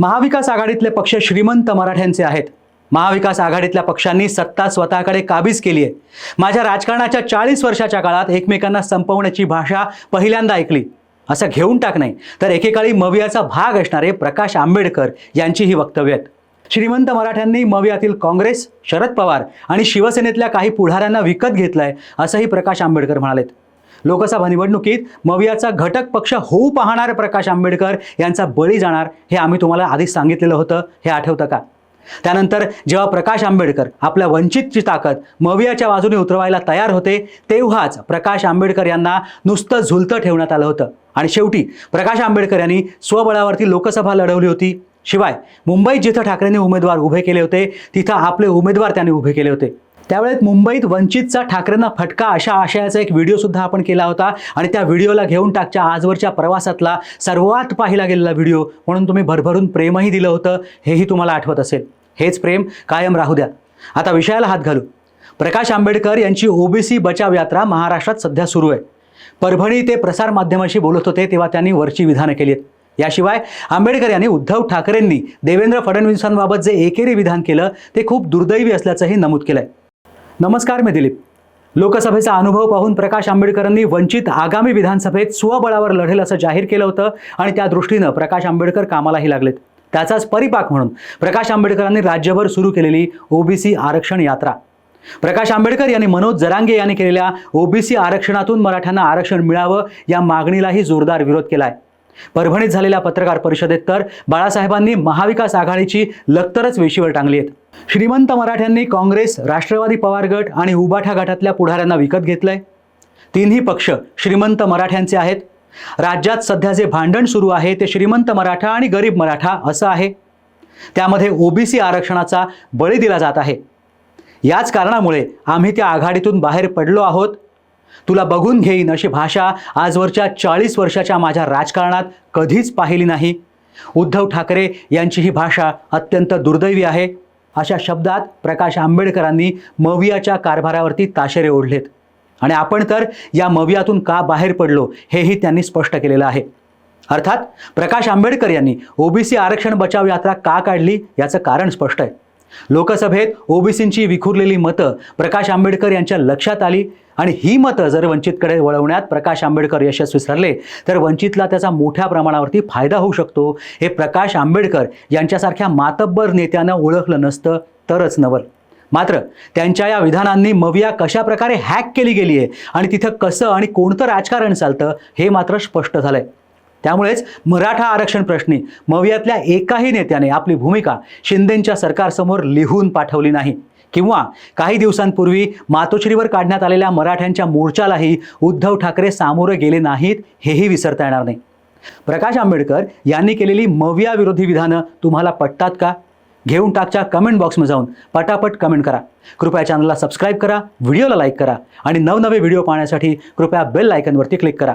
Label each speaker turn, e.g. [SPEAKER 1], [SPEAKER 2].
[SPEAKER 1] महाविकास आघाडीतले पक्ष श्रीमंत मराठ्यांचे आहेत. महाविकास आघाडीतल्या पक्षांनी सत्ता स्वतःकडे काबीज केली आहे. माझ्या राजकारणाच्या चाळीस वर्षाच्या काळात एकमेकांना संपवण्याची भाषा पहिल्यांदा ऐकली. असं घेऊन टाक नाही तर एकेकाळी मवियाचा भाग असणारे प्रकाश आंबेडकर यांची ही वक्तव्य आहेत. श्रीमंत मराठ्यांनी मवियातील काँग्रेस शरद पवार आणि शिवसेनेतल्या काही पुढाऱ्यांना विकत घेतलंय असंही प्रकाश आंबेडकर म्हणालेत. लोकसभा निवडणुकीत मवियाचा घटक पक्ष होऊ पाहणारे प्रकाश आंबेडकर यांचा बळी जाणार हे आम्ही तुम्हाला आधीच सांगितलेलं होतं हे आठवतं का? त्यानंतर जेव्हा प्रकाश आंबेडकर आपल्या वंचितची ताकद मवियाच्या बाजूने उतरवायला तयार होते तेव्हाच प्रकाश आंबेडकर यांना नुसतं झुलतं ठेवण्यात आलं होतं. आणि शेवटी प्रकाश आंबेडकर यांनी स्वबळावरती लोकसभा लढवली होती. शिवाय मुंबईत जिथं ठाकरेंनी उमेदवार उभे केले होते तिथं आपले उमेदवार त्यांनी उभे केले होते. त्यावेळेत मुंबईत वंचितचा ठाकरेंना फटका अशा आशयाचा एक व्हिडिओ सुद्धा आपण केला होता. आणि त्या व्हिडिओला घेऊन टाकच्या आजवरच्या प्रवासातला सर्वात पाहिला गेलेला व्हिडिओ म्हणून तुम्ही भरभरून प्रेमही दिलं होतं हेही तुम्हाला आठवत असेल. हेच प्रेम कायम राहू द्या. आता विषयाला हात घालू. प्रकाश आंबेडकर यांची ओबीसी बचाव यात्रा महाराष्ट्रात सध्या सुरू आहे. परभणी ते प्रसारमाध्यमाशी बोलत होते तेव्हा त्यांनी वरची विधानं केली आहेत. याशिवाय आंबेडकर यांनी उद्धव ठाकरेंनी देवेंद्र फडणवीसांबाबत जे एकेरी विधान केलं ते खूप दुर्दैवी असल्याचंही नमूद केलं आहे नमस्कार मी दिलीप. लोकसभेचा अनुभव पाहून प्रकाश आंबेडकरांनी वंचित आगामी विधानसभेत स्वबळावर लढेल असं जाहीर केलं होतं आणि त्या दृष्टीनं प्रकाश आंबेडकर कामालाही लागलेत. त्याचाच परिपाक म्हणून प्रकाश आंबेडकरांनी राज्यभर सुरू केलेली ओबीसी आरक्षण यात्रा. प्रकाश आंबेडकर यांनी मनोज जरांगे यांनी केलेल्या ओबीसी आरक्षणातून मराठ्यांना आरक्षण मिळावं या मागणीलाही जोरदार विरोध केलाय. परभणीत झालेल्या पत्रकार परिषदेत तर बाळासाहेबांनी महाविकास आघाडीची लक्तरच वेशीवर टांगली आहेत. श्रीमंत मराठ्यांनी काँग्रेस राष्ट्रवादी पवार गट आणि उबाठा गटातल्या पुढाऱ्यांना विकत घेतलंय. तिन्ही पक्ष श्रीमंत मराठ्यांचे आहेत. राज्यात सध्या जे भांडण सुरू आहे ते श्रीमंत मराठा आणि गरीब मराठा असं आहे. त्यामध्ये ओबीसी आरक्षणाचा बळी दिला जात आहे. याच कारणामुळे आम्ही त्या आघाडीतून बाहेर पडलो आहोत. तुला बघून घेईन अशी भाषा आजवरच्या चाळीस वर्षाच्या माझ्या राजकारणात कधीच पाहिली नाही. उद्धव ठाकरे यांची ही भाषा अत्यंत दुर्दैवी आहे. अशा शब्दात प्रकाश आंबेडकरांनी मवियाच्या कारभारावरती ताशेरे ओढलेत. आणि आपण तर या मवियातून का बाहेर पडलो हेही त्यांनी स्पष्ट केलेलं आहे. अर्थात प्रकाश आंबेडकर यांनी ओबीसी आरक्षण बचाव यात्रा का काढली याचं कारण स्पष्ट आहे. लोकसभेत ओबीसींची विखुरलेली मतं प्रकाश आंबेडकर यांच्या लक्षात आली आणि ही मतं जर वंचितकडे वळवण्यात प्रकाश आंबेडकर यशस्वी ठरले तर वंचितला त्याचा मोठ्या प्रमाणावरती फायदा होऊ शकतो. हे प्रकाश आंबेडकर यांच्यासारख्या मातब्बर नेत्यानं ओळखलं नसतं तरच नवल. मात्र त्यांच्या या विधानांनी मविया कशा प्रकारे हॅक केली गेली आहे आणि तिथं कसं आणि कोणतं राजकारण चालतं हे मात्र स्पष्ट झालंय. त्यामुळेच मराठा आरक्षण प्रश्नी मवियातल्या एकाही नेत्याने आपली भूमिका शिंदेंच्या सरकारसमोर लिहून पाठवली नाही. किंवा काही दिवसांपूर्वी मातोश्रीवर काढण्यात आलेल्या मराठ्यांच्या मोर्चालाही उद्धव ठाकरे सामोरे गेले नाहीत हेही विसरता येणार नाही. प्रकाश आंबेडकर यांनी केलेली मविया विरोधी विधानं तुम्हाला पटतात का? घेऊन टाकच्या कमेंट बॉक्समध्ये जाऊन पटापट कमेंट करा. कृपया चॅनलला सबस्क्राईब करा व्हिडिओला लाईक करा आणि नवनवे व्हिडिओ पाहण्यासाठी कृपया बेल आयकनवरती क्लिक करा.